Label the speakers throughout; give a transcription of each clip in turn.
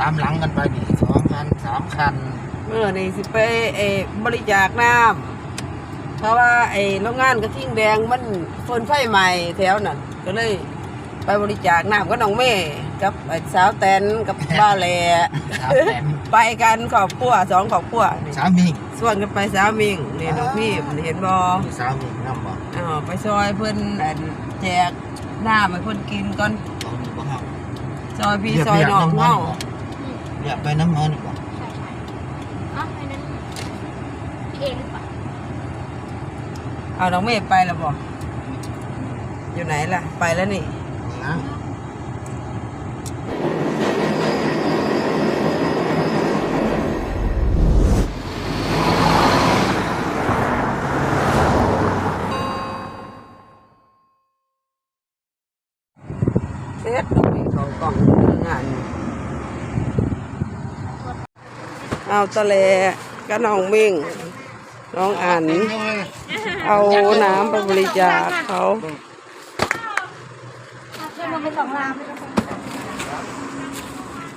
Speaker 1: ตามหลังกันไปนี่สองคันสามคัน
Speaker 2: เมื่อนี่สิไปเออบริจาคน้ำเพราะว่าไอ้โรงงานกระทิ่งแดงมันเฟินไฟใหม่แถวนั้นก็เลยไปบริจาคน้ำก็น้องเม่กับไอ้สาวแตนกับบ้าวแหล่
Speaker 1: สามแสน
Speaker 2: ไปกันขอบครัวสองขอบครัวนี่
Speaker 1: สามมิง
Speaker 2: ส่วนกันไปสาวมิงนี่น้องพี่เห็นบอ
Speaker 1: มีสามมิงน้ำบ่
Speaker 2: อ๋อไปซอยเพื่อนอันแจกน้ำให้เพื่อนกินก่อน
Speaker 1: ตรงนี้บ่เฮา
Speaker 2: ซอยพี่ซอยน้องเฮา
Speaker 1: เรียกไปน้ำมันบ่
Speaker 3: ใช่ใช่อ๋ออันนั้นพี่เอหรือเปล่า
Speaker 2: เอาน้องเมย์ไปแล้วบอกอยู่ไหนล่ะ ไปแล้วนี่
Speaker 1: นะ
Speaker 2: เอาตะเลก็น้องมิ่ง น้องอัน เอาน้ำไปบริจาคเขา
Speaker 3: เพื่อนลงไปสองลาม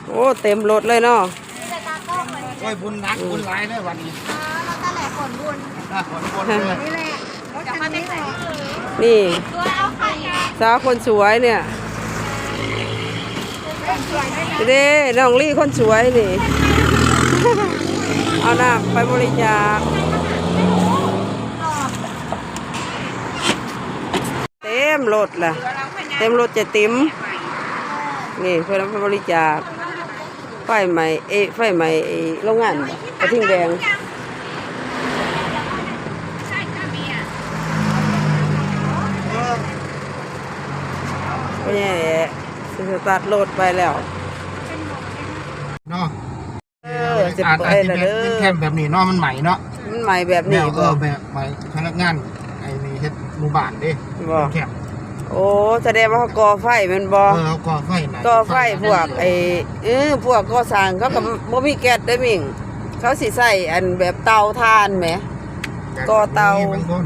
Speaker 2: โอ้เต็มรถเลยเนาะ
Speaker 3: แต่ตากล้องเลย
Speaker 1: โอ้ยบุญนักบุญหลายเด้อวันนี้
Speaker 3: อ๋อเราตาแหลกขนบุญ
Speaker 1: อะขนบนเลย
Speaker 3: นี่แหละรถคันนี้แหละ
Speaker 2: นี่
Speaker 3: ตัวเอาไข่
Speaker 2: สาวคนสวยเนี่ย
Speaker 3: สวยด้วยนะ
Speaker 2: เด้น้องลี่คนสวยนี่ เอาน้ำไปบริจาคเต็มรถล่ะ เต็มรถจะติ๋มนี่เพื่อนไปบริจาคไฟใหม่เอยไฟใหม่โรงงานกระทิ่งแดงก็แย่สิสตาร์ทรถไปแล้ว
Speaker 1: เนาะ
Speaker 2: เออจะ
Speaker 1: อาจ
Speaker 2: เปิ
Speaker 1: อาจ
Speaker 2: ด
Speaker 1: จะ
Speaker 2: แล้ว
Speaker 1: เป็น
Speaker 2: เด้
Speaker 1: เป็น
Speaker 2: อ
Speaker 1: แคมป์แบบนี้เนาะมันใหม่เนาะ
Speaker 2: มันใหม่แบบ
Speaker 1: แน
Speaker 2: นี้
Speaker 1: วเอ
Speaker 2: บ่
Speaker 1: อแบบใหม่พนักงานไอ้นี่เฮ็ดหมู่บ้านเด้
Speaker 2: บ่
Speaker 1: แคมป์
Speaker 2: โอ้แสดงว่าเขาก่อไฟแมันบ่
Speaker 1: เออเขาก่อไฟนะ
Speaker 2: ก่อไฟพวกไอ้เออพวกก่อสร้างเขาก็บ่มีแก๊สได้อมิ่งเขาสิใส่อันแบบเตาถ่านแหม ก่อเตา
Speaker 1: บางคน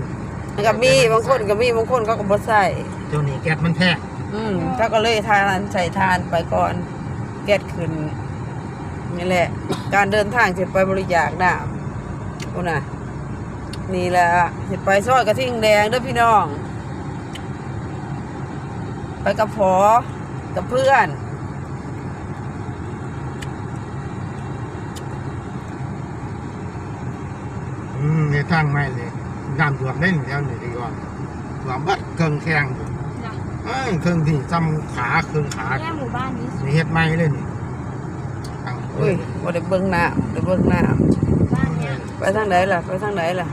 Speaker 2: มันก็มีบางคนก็มีบางคนเขาก็บ่ใส่
Speaker 1: เดี๋ยวนี้แก๊สมันแพง
Speaker 2: อืมเขาก็เลยทานใส่ทานไปก่อน แก๊สขึ้น นี่แหละ การเดินทางจะไปบริจาคน้ำพุ่นน่ะ นี่แหละจะไปซอยกระทิ่งแดงเด้อพี่น้อง ไปกับพอกับเพื่อน
Speaker 1: อืมในทางไม่เลยน้ำท่วมได้หนึ่งแถวนี่ดีกว่าท่วมบัดเครื่องแข้งอยู่เอ้ยเครื่องที่จำขาเครื่องขา
Speaker 3: แย่หมู่บ้านนี้
Speaker 1: นี่เฮ็ดไม่เลยนี่ทาง
Speaker 2: อุ้ยบ่ได้เบิ่งน้ำได้เบิ่งน้
Speaker 3: บ้านเนี่ยำ
Speaker 2: ไปทางไหนล่ะ ไปทางไหนล่ะ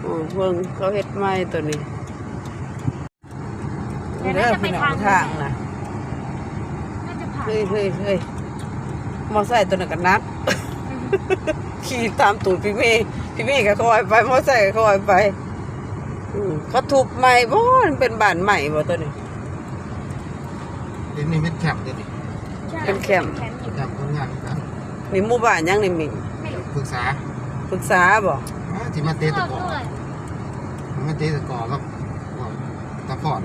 Speaker 2: โอ้เบิ่งเขาเฮ็ดไม้ตัวนี้นี่เด้อพี่น้องทางน่ะ
Speaker 3: น่าจะผ่าน
Speaker 2: เฮ้ยเฮ้ยเฮ้ยมอไซค์ตัวนั้นก็นัก ขี่ตามตูดพี่เมย์พี่เมย์ก็คอยไป มอไซค์ก็คอยไปอืมเขาทุบใหม่บ่มันเป็นบ้านใหม่บ่ตัวนี้
Speaker 1: เดี๋ยวนี้เป็นแคมป์เดี๋ยวนี้
Speaker 2: เป็นแคมป์
Speaker 3: แคมป์อยู่
Speaker 1: แคมป์คนงานกัน
Speaker 2: นี่หมู่บ้านยังนี่มิง
Speaker 3: ไม่รู้
Speaker 1: ปรึกษา
Speaker 2: ปรึกษาบ่
Speaker 1: อ่าที่มาเตะตะกอ
Speaker 3: ด้วย
Speaker 1: มาเตะตะกอครับพวกตะพอน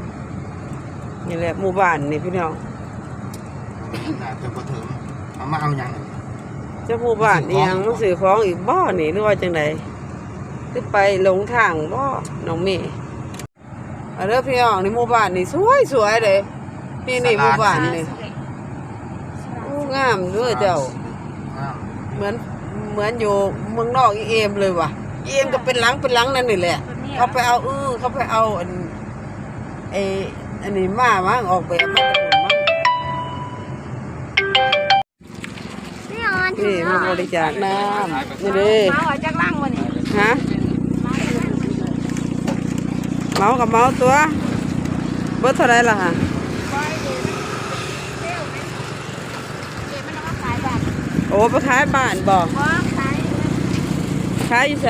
Speaker 2: นี่แหละหมู่บ้านนี่พี่น้อง
Speaker 1: น่าจะบ่เถิมเอามาเอาหยัง
Speaker 2: เจ้าหมู่บ้านนี่ยังมันซื้อของอีกบ่นี่หรือว่าจังไดหรือไปหลงทางบ่น้องเมย์เอาเด้อพี่น้องนี่หมู่บ้านนี่สวยสวยเลยนี่นี่หมู่บ้านนี่โอ้ งามเด้อเจ้า
Speaker 1: อ้าว
Speaker 2: เหมือนเหมือนอยู่เมืองนอกอีเอมเลยว่ะอีเอมก็เป็นหลังเป็นหลังนั่นนี่แหละ เขาไปเอาเออเขาไปเอาอันไออันนี้มามั้งออกแบบมาแต่ผมมั้ง
Speaker 3: นี่นอน
Speaker 2: นี่มาบริจาคน้ำนี่เด้
Speaker 3: มาหัวจากล่างวันนี้
Speaker 2: ฮะเมากับเมาตัวเบิดเท่าไรล่ะฮะ
Speaker 3: เดี๋ยวมันเอามาขายแบบ
Speaker 2: โอ้ไปขายบ้านบอก
Speaker 3: ขาย
Speaker 2: ขายอยู่ไส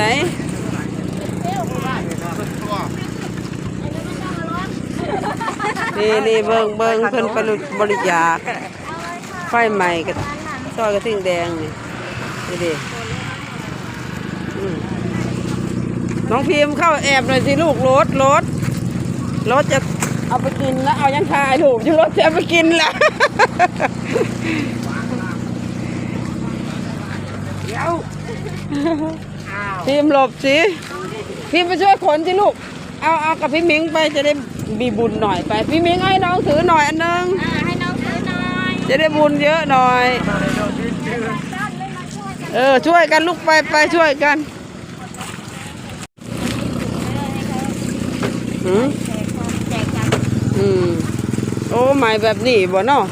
Speaker 3: เที่ยวขาย
Speaker 1: ตัว
Speaker 2: นี่นี่เบิงเบิงเพิ่นไปบริจาคไฟใหม่กับซอยกระทิ่งแดงนี่นี่ดิน้องพิมเข้าแอบหน่อยสิลูกรถรถรถจะเอาไปกินแล้วเอายังคายลูกยู่รถจะเอาไปกินละ
Speaker 3: อ้ว
Speaker 2: พิมพ์หลบสิพิมพ์ไปช่วยขนสิลูก เอาเอากับพี่มิงไปจะได้มีบุญหน่อยไป พี่มิงให้น้องถือหน่อยอันนึง
Speaker 3: อ่าให้น้องซื้อหน่อย
Speaker 2: จะได้บุญเยอะหน่อย
Speaker 3: ด้านเลยมาช่วยกัน
Speaker 2: เออช่วยกันลูกไปไปช่วยกันหืม
Speaker 3: แจกของแจกกัน
Speaker 2: อืมโอ้ใหม่แบบนี้บ่เนาะ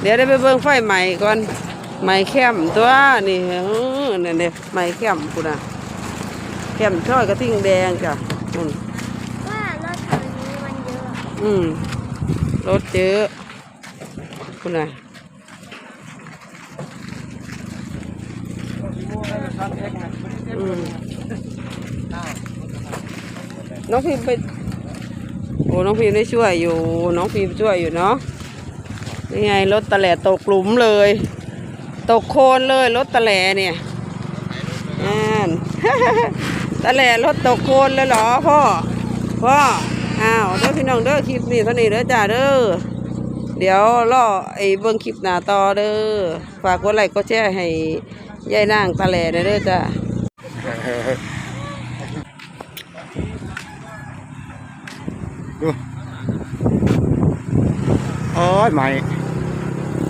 Speaker 2: เดี๋ยวได้ไปเบิ่งไฟใหม่ก่อนใหม่เข้มตัวนี่ เออนี่นเด้ใหม่เข้มพุ่นน่ะเข้มช่อยกระทิ่งแดงจ้ะอืม
Speaker 3: ว่ารถคันนี้มันเยอะ
Speaker 2: อืมรถเยอะคุณน่ะอืมน้องพิมไปโอ้น้องพิมได้ช่วยอยู่ น้องพิมช่วยอยู่เนาะนี่ไงรถตะแหล่ตกหลุมเลย ตกโคลนเลยรถตะแหล่เนี่ย อ่านตะแหล่รถตกโคลนเลยเหรอพ่อ พ่อ อ้าวเด้อพี่น้องเด้อคลิปนี้เท่านี้เด้อจ้าเด้อ เดี๋ยวรอไอ้เบิ่งคลิปหน้าต่อเด้อ ฝากกดไลค์กดแชร์ให้ยายนางตะแหล่เด้อจ้า
Speaker 1: ดูโอ้ยใหม่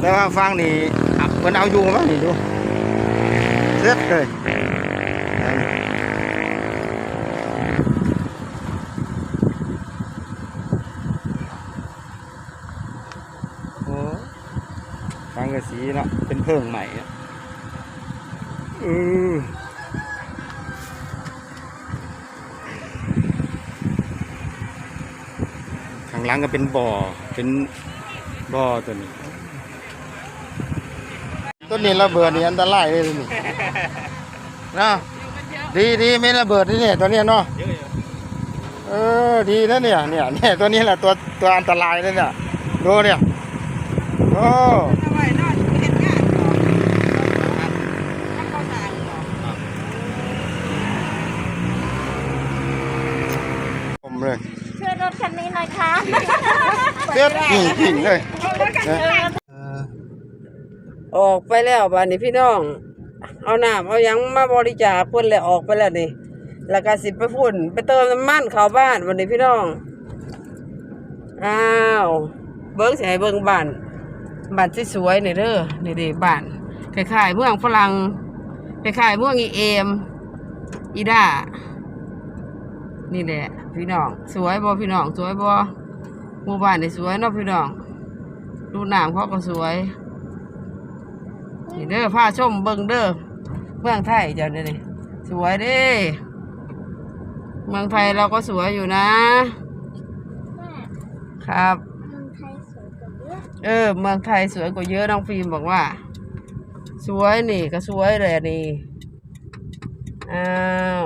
Speaker 1: แล้วว่าฟังนี่เพิ่นเอาอยู่มั้งนี่ดูเซ็ตเลยโอ้ ฟังกระสีเนาะเป็นเพิ่งใหม่อะเออข้างหลังก็เป็นบ่อเป็นบ่อตัวนี้ต้นนี้ระเบิดนี่อันตรายเลยนี่นะดีดีไม่ระเบิดนี่เนี่ยตัวเนี้ยเนาะเออดีแล้วเนี่ยเนี่ยเนี่ยตัวนี้แหละตัวตัวอันตรายเลยเนี่ยดูเนี่ยโอ้ผมเลย
Speaker 3: ช่วยรถคันนี้หน่อยค่ะิ
Speaker 1: งเลยนะ
Speaker 2: ออกไปแล้วบ้านนี้พี่น้อง เอาน้ำเอายังมาบริจาคเพิ่นแล้วออกไปแล้วนี่แล้วก็สิไปพุ่น ไปเติมน้ำมันเข้าบ้านวันนี้พี่น้องอ้าวเบิ้งให้เบิ้งบ้านบ้านสวยๆนี่เด้อนี่เด้บ้านคล้ายๆเมืองฝรั่งคล้ายๆเมืองอีเอมอีด้านี่แหละพี่น้อง สวยบ่พี่น้อง สวยบ่ หมู่บ้านนี่สวยเนาะพี่น้องดูน้ำเขาก็สวยนี่เด้อผ้าชมเบิ่งเด้อเมืองไทยเจ้าเด้อนี่สวยเด้เมืองไทยเราก็สวยอยู่นะ ครับ
Speaker 3: เมืองไทยสวยกว่าเยอะ
Speaker 2: เออ เมืองไทยสวยกว่าเยอะน้องฟิล์มบอกว่า สวยนี่ก็สวยเลยนี่อ้าว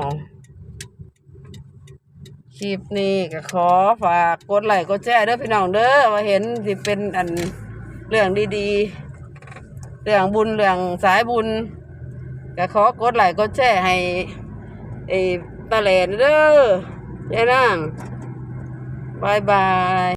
Speaker 2: ลิปนี้ก็ขอฝากกดไลค์กดแชร์เด้อพี่น้องเด้อมาเห็นสิเป็นอันเรื่องดีๆ เรื่องบุญเรื่องสายบุญก็ขอกดไลค์กดแชร์ให้ไอ้ตาแหลนเด้อยายนางบายบาย